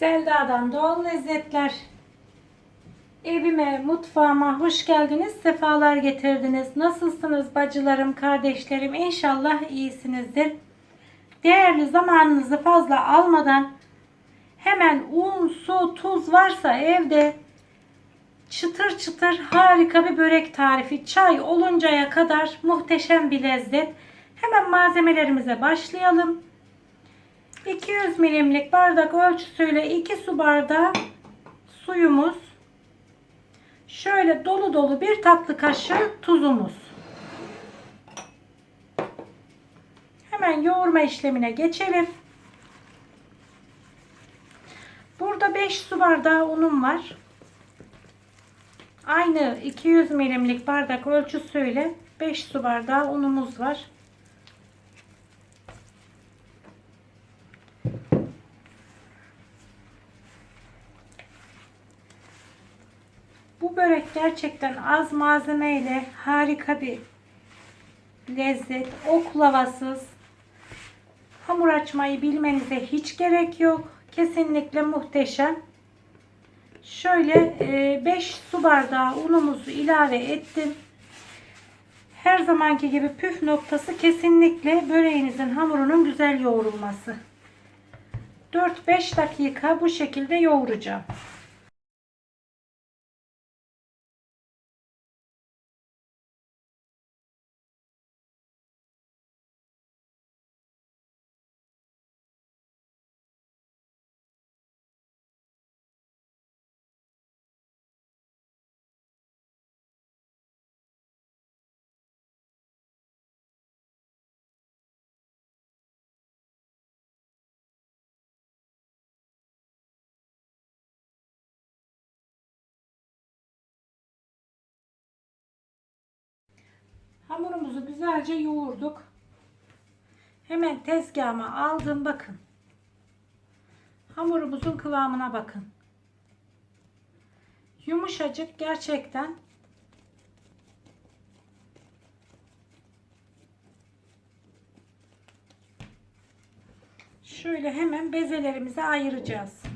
Selda'dan doğal lezzetler. Evime, mutfağıma hoş geldiniz, sefalar getirdiniz. Nasılsınız bacılarım, kardeşlerim? İnşallah iyisinizdir. Değerli zamanınızı fazla almadan hemen un, su, tuz varsa evde çıtır çıtır harika bir börek tarifi. Çay oluncaya kadar muhteşem bir lezzet. Hemen malzemelerimize başlayalım. 200 milimlik bardak ölçüsüyle 2 su bardağı suyumuz. Şöyle dolu dolu bir tatlı kaşığı tuzumuz. Hemen yoğurma işlemine geçelim. Burada 5 su bardağı unum var. Aynı 200 milimlik bardak ölçüsüyle 5 su bardağı unumuz var. Bu börek gerçekten az malzemeyle harika bir lezzet. Oklavasız. Hamur açmayı bilmenize hiç gerek yok. Kesinlikle muhteşem. Şöyle 5 su bardağı unumuzu ilave ettim. Her zamanki gibi püf noktası kesinlikle böreğinizin hamurunun güzel yoğrulması. 4-5 dakika bu şekilde yoğuracağım. Hamurumuzu güzelce yoğurduk. Hemen tezgahıma aldım bakın. Hamurumuzun kıvamına bakın. Yumuşacık gerçekten. Şöyle hemen bezelerimizi ayıracağız.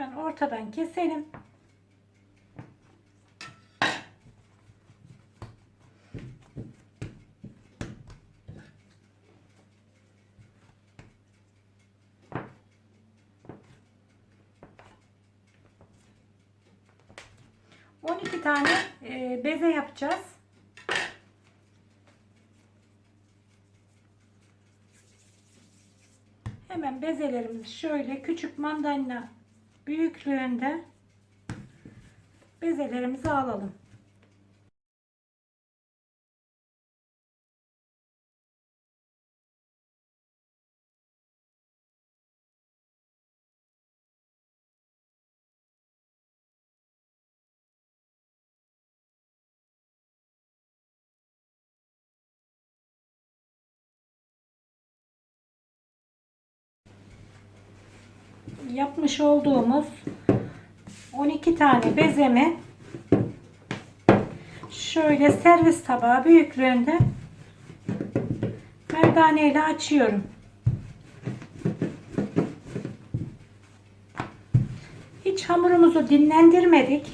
Hemen ortadan keselim. On iki tane e, beze yapacağız. Hemen bezelerimiz şöyle küçük mandalina büyüklüğünde bezelerimizi alalım. Yapmış olduğumuz 12 tane bezemi şöyle servis tabağı büyüklüğünde merdane ile açıyorum. Hiç hamurumuzu dinlendirmedik.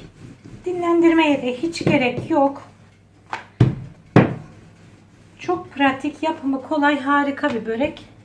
Dinlendirmeye de hiç gerek yok. Çok pratik, yapımı kolay, harika bir börek.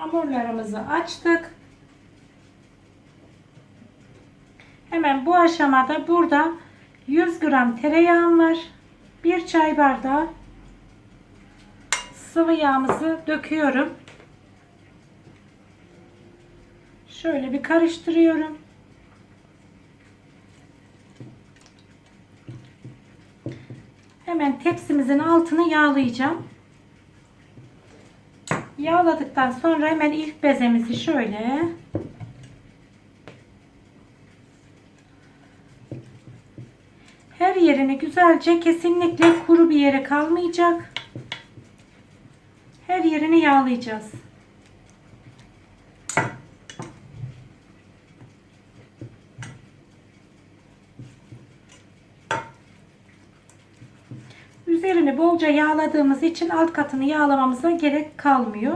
Hamurlarımızı açtık. Hemen bu aşamada burada 100 gram tereyağım var. 1 çay bardağı sıvı yağımızı döküyorum. Şöyle bir karıştırıyorum. Hemen tepsimizin altını yağlayacağım. Yağladıktan sonra hemen ilk bezemizi şöyle her yerini güzelce kesinlikle kuru bir yere kalmayacak. Her yerini yağlayacağız. Üzerini bolca yağladığımız için alt katını yağlamamıza gerek kalmıyor.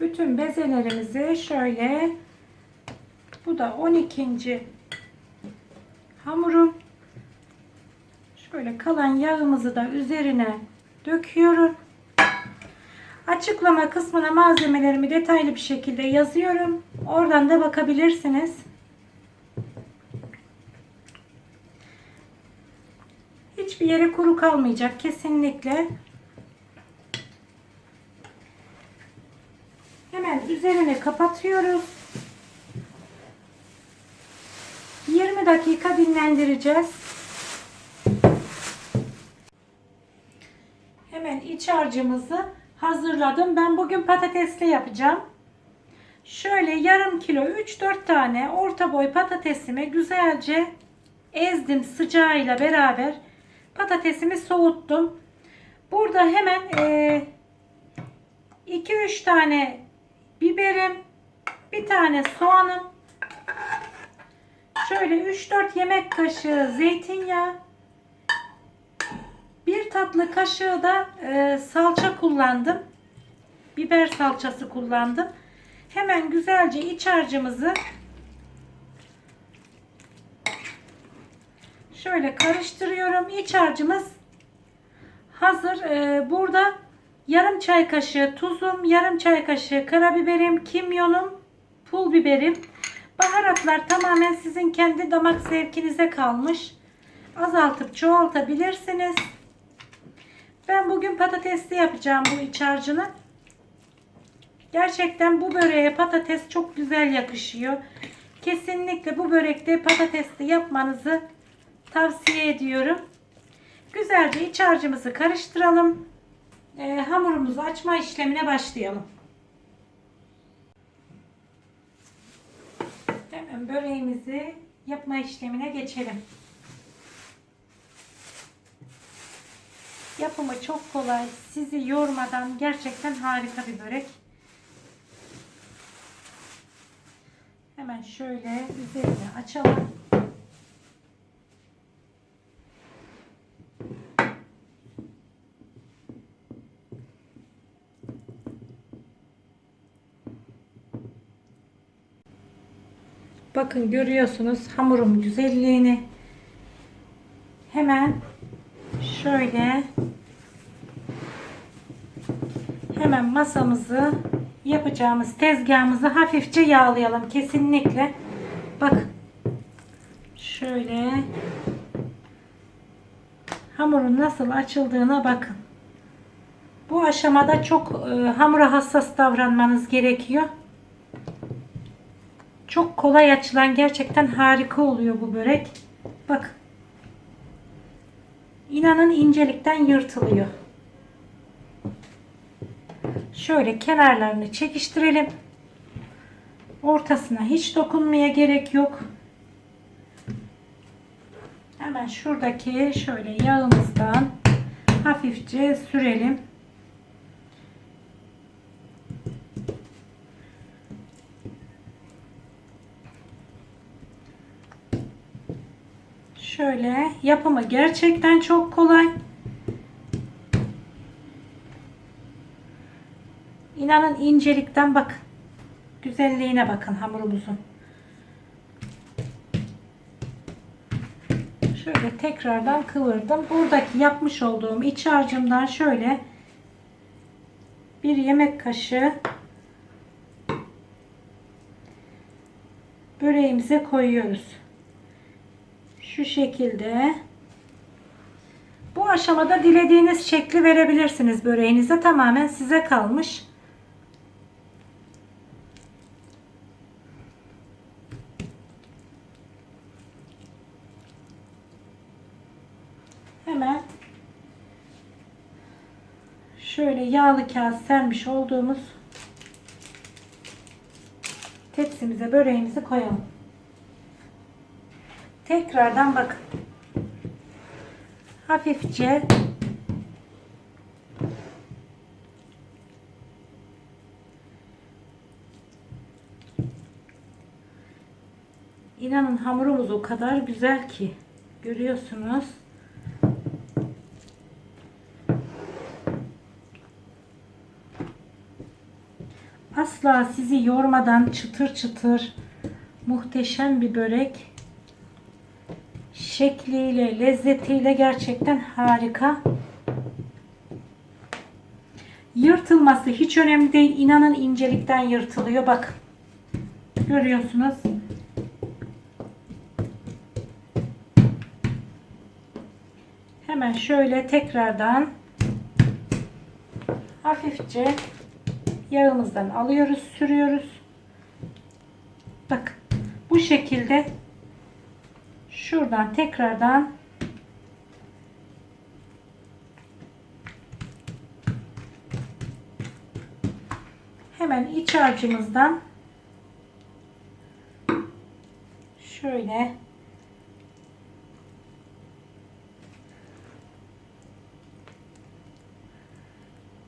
Bütün bezelerimizi şöyle bu da 12. hamurum. Şöyle kalan yağımızı da üzerine döküyorum. Açıklama kısmına malzemelerimi detaylı bir şekilde yazıyorum. Oradan da bakabilirsiniz. Hiçbir yere kuru kalmayacak kesinlikle. Hemen üzerini kapatıyoruz. 20 dakika dinlendireceğiz. Hemen iç harcımızı hazırladım. Ben bugün patatesli yapacağım. Şöyle yarım kilo 3-4 tane orta boy patatesimi güzelce ezdim sıcağıyla beraber. Patatesimi soğuttum. Burada hemen 2-3 tane biberim, bir tane soğanım, şöyle 3-4 yemek kaşığı zeytinyağı, bir tatlı kaşığı da e, salça kullandım. Biber salçası kullandım. Hemen güzelce iç harcımızı şöyle karıştırıyorum. İç harcımız hazır. E, burada yarım çay kaşığı tuzum, yarım çay kaşığı karabiberim, kimyonum, pul biberim. Baharatlar tamamen sizin kendi damak zevkinize kalmış. Azaltıp çoğaltabilirsiniz. Ben bugün patatesli yapacağım bu iç harcını. Gerçekten bu böreğe patates çok güzel yakışıyor. Kesinlikle bu börekte patatesli yapmanızı tavsiye ediyorum. Güzelce iç harcımızı karıştıralım. Ee, hamurumuzu açma işlemine başlayalım. Hemen böreğimizi yapma işlemine geçelim. Yapımı çok kolay. Sizi yormadan gerçekten harika bir börek. Hemen şöyle üzerini açalım. Bakın görüyorsunuz hamurum güzelliğini. Hemen şöyle hemen masamızı yapacağımız tezgahımızı hafifçe yağlayalım kesinlikle. Bak şöyle hamurun nasıl açıldığına bakın. Bu aşamada çok e, hamura hassas davranmanız gerekiyor. Çok kolay açılan gerçekten harika oluyor bu börek. Bak. İnanın incelikten yırtılıyor. Şöyle kenarlarını çekiştirelim. Ortasına hiç dokunmaya gerek yok. Hemen şuradaki şöyle yağımızdan hafifçe sürelim. Şöyle yapımı gerçekten çok kolay. İnanın incelikten bakın. Güzelliğine bakın hamurumuzun. Şöyle tekrardan kıvırdım. Buradaki yapmış olduğum iç harcımdan şöyle bir yemek kaşığı böreğimize koyuyoruz. Şu şekilde. Bu aşamada dilediğiniz şekli verebilirsiniz böreğinize. Tamamen size kalmış. Hemen şöyle yağlı kağıt sermiş olduğumuz tepsimize böreğimizi koyalım. Tekrardan bakın. Hafifçe İnanın hamurumuz o kadar güzel ki görüyorsunuz. Asla sizi yormadan çıtır çıtır muhteşem bir börek. Şekliyle, lezzetiyle gerçekten harika. Yırtılması hiç önemli değil. İnanın incelikten yırtılıyor. Bak. Görüyorsunuz. Hemen şöyle tekrardan hafifçe yağımızdan alıyoruz, sürüyoruz. Bak bu şekilde şuradan tekrardan hemen iç harcımızdan şöyle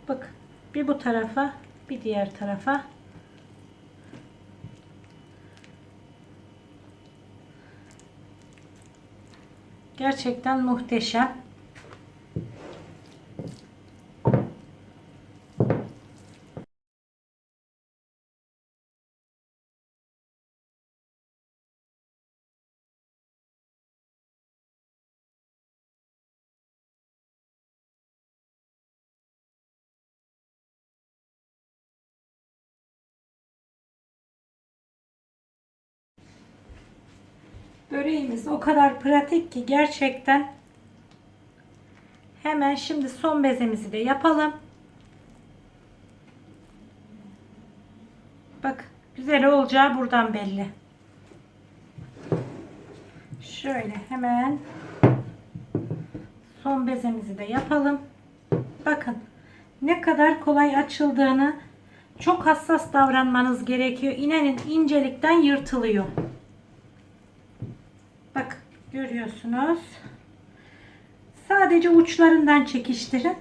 bak bir bu tarafa bir diğer tarafa gerçekten muhteşem Böreğimiz o kadar pratik ki gerçekten hemen şimdi son bezemizi de yapalım. Bak güzel olacağı buradan belli. Şöyle hemen son bezemizi de yapalım. Bakın ne kadar kolay açıldığını çok hassas davranmanız gerekiyor. İnanın incelikten yırtılıyor. Görüyorsunuz. Sadece uçlarından çekiştirin.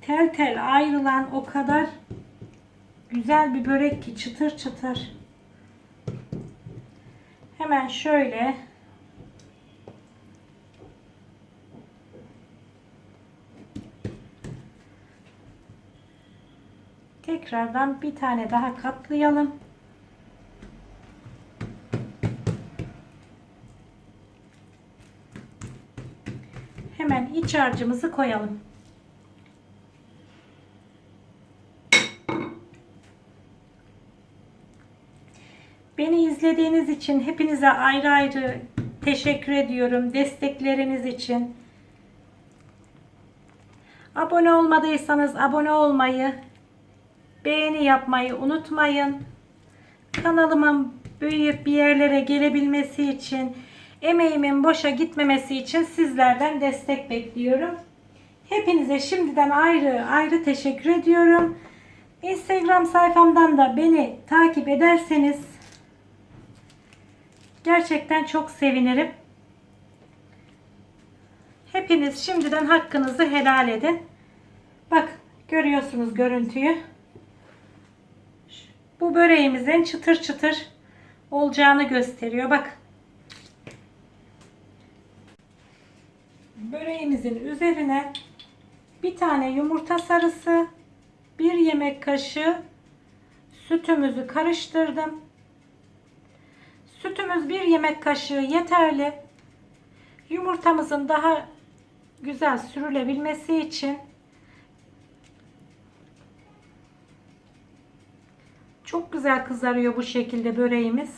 Tel tel ayrılan o kadar güzel bir börek ki çıtır çıtır. Hemen şöyle Tekrardan bir tane daha katlayalım. Hemen iç harcımızı koyalım. Beni izlediğiniz için hepinize ayrı ayrı teşekkür ediyorum. Destekleriniz için. Abone olmadıysanız abone olmayı, beğeni yapmayı unutmayın. Kanalımın büyüyüp bir yerlere gelebilmesi için, emeğimin boşa gitmemesi için sizlerden destek bekliyorum. Hepinize şimdiden ayrı ayrı teşekkür ediyorum. Instagram sayfamdan da beni takip ederseniz gerçekten çok sevinirim. Hepiniz şimdiden hakkınızı helal edin. Bak görüyorsunuz görüntüyü. Bu böreğimizin çıtır çıtır olacağını gösteriyor. Bak. Böreğimizin üzerine bir tane yumurta sarısı, bir yemek kaşığı sütümüzü karıştırdım. Sütümüz bir yemek kaşığı yeterli. Yumurtamızın daha güzel sürülebilmesi için çok güzel kızarıyor bu şekilde böreğimiz.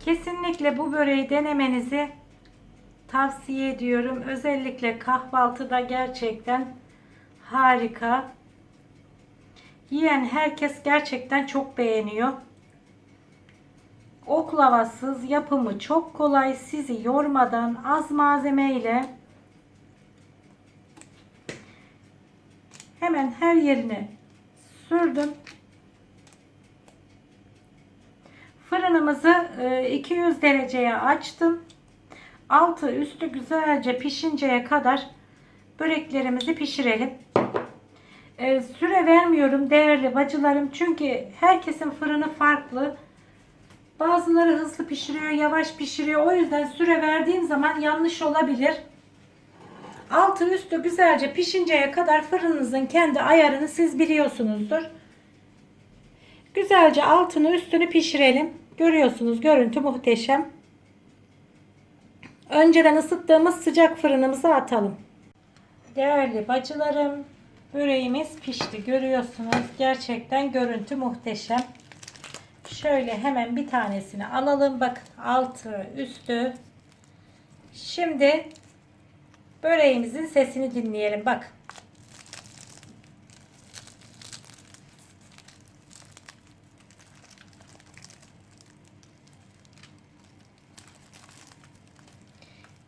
Kesinlikle bu böreği denemenizi tavsiye ediyorum. Özellikle kahvaltıda gerçekten harika. Yiyen herkes gerçekten çok beğeniyor. Oklavasız yapımı çok kolay. Sizi yormadan az malzeme hemen her yerine sürdüm. Fırınımızı e, 200 dereceye açtım. Altı üstü güzelce pişinceye kadar böreklerimizi pişirelim. E, süre vermiyorum değerli bacılarım çünkü herkesin fırını farklı. Bazıları hızlı pişiriyor, yavaş pişiriyor. O yüzden süre verdiğim zaman yanlış olabilir. Altı üstü güzelce pişinceye kadar fırınınızın kendi ayarını siz biliyorsunuzdur. Güzelce altını üstünü pişirelim. Görüyorsunuz görüntü muhteşem. Önceden ısıttığımız sıcak fırınımıza atalım. Değerli bacılarım, böreğimiz pişti. Görüyorsunuz gerçekten görüntü muhteşem. Şöyle hemen bir tanesini alalım. Bakın altı, üstü. Şimdi böreğimizin sesini dinleyelim. Bak.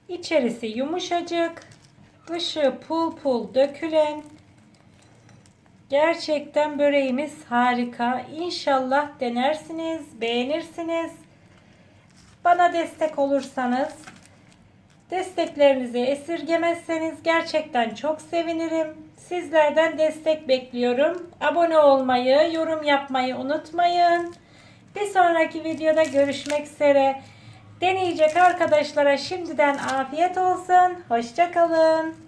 İçerisi yumuşacık, dışı pul pul dökülen. Gerçekten böreğimiz harika. İnşallah denersiniz, beğenirsiniz. Bana destek olursanız, desteklerinizi esirgemezseniz gerçekten çok sevinirim. Sizlerden destek bekliyorum. Abone olmayı, yorum yapmayı unutmayın. Bir sonraki videoda görüşmek üzere. Deneyecek arkadaşlara şimdiden afiyet olsun. Hoşçakalın.